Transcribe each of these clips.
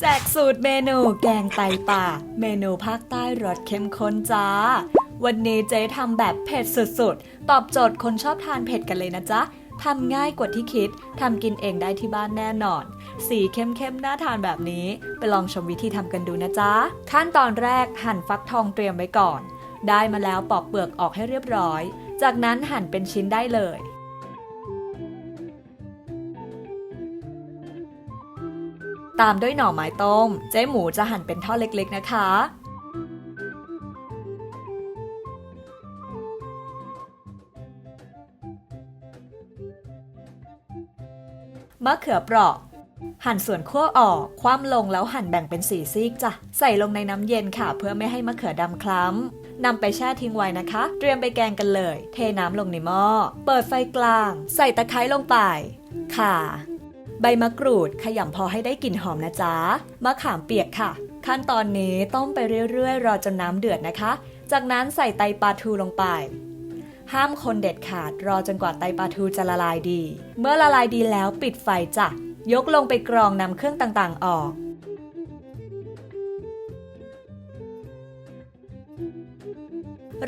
แจกสูตรเมนูแกงไตป่า เมนูภาคใต้รสเข้มข้นจ้า วันนี้เจ๊ทำแบบเผ็ดสุดๆ ตอบโจทย์คนชอบทานเผ็ดกันเลยนะจ๊ะทำง่ายกว่าที่คิด ทำกินเองได้ที่บ้านแน่นอน สีเข้มๆ น่าทานแบบนี้ ไปลองชมวิธีทำกันดูนะจ๊ะ ขั้นตอนแรกหั่นฟักทองเตรียมไว้ก่อน ได้มาแล้วปอกเปลือกออกให้เรียบร้อย จากนั้นหั่นเป็นชิ้นได้เลย ตามด้วยหน่อไม้ต้ม เจ๊หมูจะหั่นเป็นท่อนเล็กๆนะคะ มะเขือเปราะ หั่นส่วนขั้วออก คว่ำลงแล้วหั่นแบ่งเป็นสี่ซีกจ้ะ ใส่ลงในน้ำเย็นค่ะ เพื่อไม่ให้มะเขือดำคล้ำนำไปแช่ทิ้งไว้นะคะ เตรียมไปแกงกันเลย เทน้ำลงในหม้อ เปิดไฟกลาง ใส่ตะไคร้ลงไปข่า ใบมะกรูดขยำพอให้ได้กลิ่นหอมนะจ๊ะ มะขามเปียกค่ะ ขั้นตอนนี้ต้มไปเรื่อยๆ รอจนน้ำเดือดนะคะ จากนั้นใส่ไตปลาทูลงไป ห้ามคนเด็ดขาดรอจนกว่าไตปลาทูจะละลายดี เมื่อละลายดีแล้วปิดไฟจ้ะ ยกลงไปกรองนำเครื่องต่างๆออก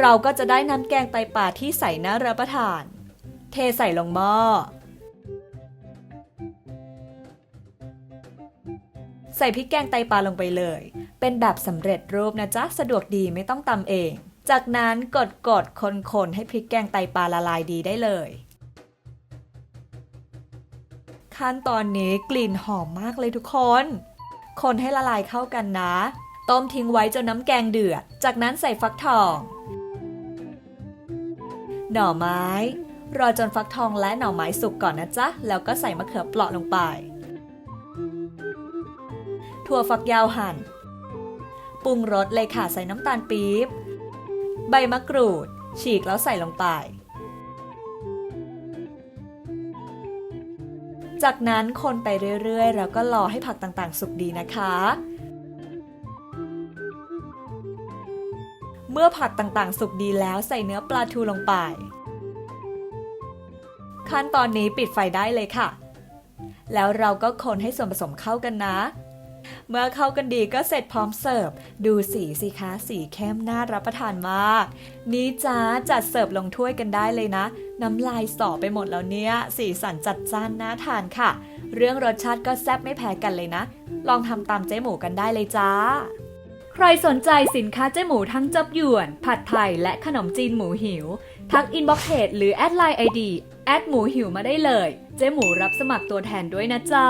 เราก็จะได้น้ำแกงไตปลาที่ใส่น่ารับประทาน เทใส่ลงหม้อ ใส่พริกแกงไตปลาลงไปเลย เป็นแบบสำเร็จรูปนะจ๊ะ สะดวกดีไม่ต้องตำเอง จากนั้นกดกดคนคนๆให้พริกแกงไตปลาละลายดีได้เลย ขั้นตอนนี้กลิ่นหอมมากเลยทุกคน คนให้ละลายเข้ากันนะ ต้มทิ้งไว้จนน้ำแกงเดือด จากนั้นใส่ฟักทอง หน่อไม้ รอจนฟักทองและหน่อไม้สุกก่อนนะจ๊ะ แล้วก็ใส่มะเขือเปราะลงไป ถั่วฝักยาวหั่น ปรุงรสเลยค่ะใส่น้ำตาลปี๊บ ใบมะกรูด ฉีกแล้วใส่ลงไป จากนั้นคนไปเรื่อยๆ แล้วก็รอให้ผักต่างๆ สุกดีนะคะ เมื่อผักต่างๆ สุกดีแล้วใส่เนื้อปลาทูลงไป ขั้นตอนนี้ปิดไฟได้เลยค่ะแล้วเราก็คนให้ส่วนผสมเข้ากันนะ เมื่อเข้ากันดีก็เสร็จพร้อมเสิร์ฟ ดูสีสิคะสีเข้มน่ารับประทานมาก นี่จ้าจัดเสิร์ฟลงถ้วยกันได้เลยนะ น้ำลายสอไปหมดแล้วเนี่ย สีสันจัดจ้านน่าทานค่ะ เรื่องรสชาติก็แซ่บไม่แพ้กันเลยนะ ลองทำตามเจ๊หมูกันได้เลยจ้า ใครสนใจสินค้าเจ๊หมูทั้งจับหยวน ผัดไทยและขนมจีนหมูหิว ทักอินบ็อกเพจหรือแอดไลน์ไอดีแอดหมูหิวมาได้เลย เจ๊หมูรับสมัครตัวแทนด้วยนะจ๊ะ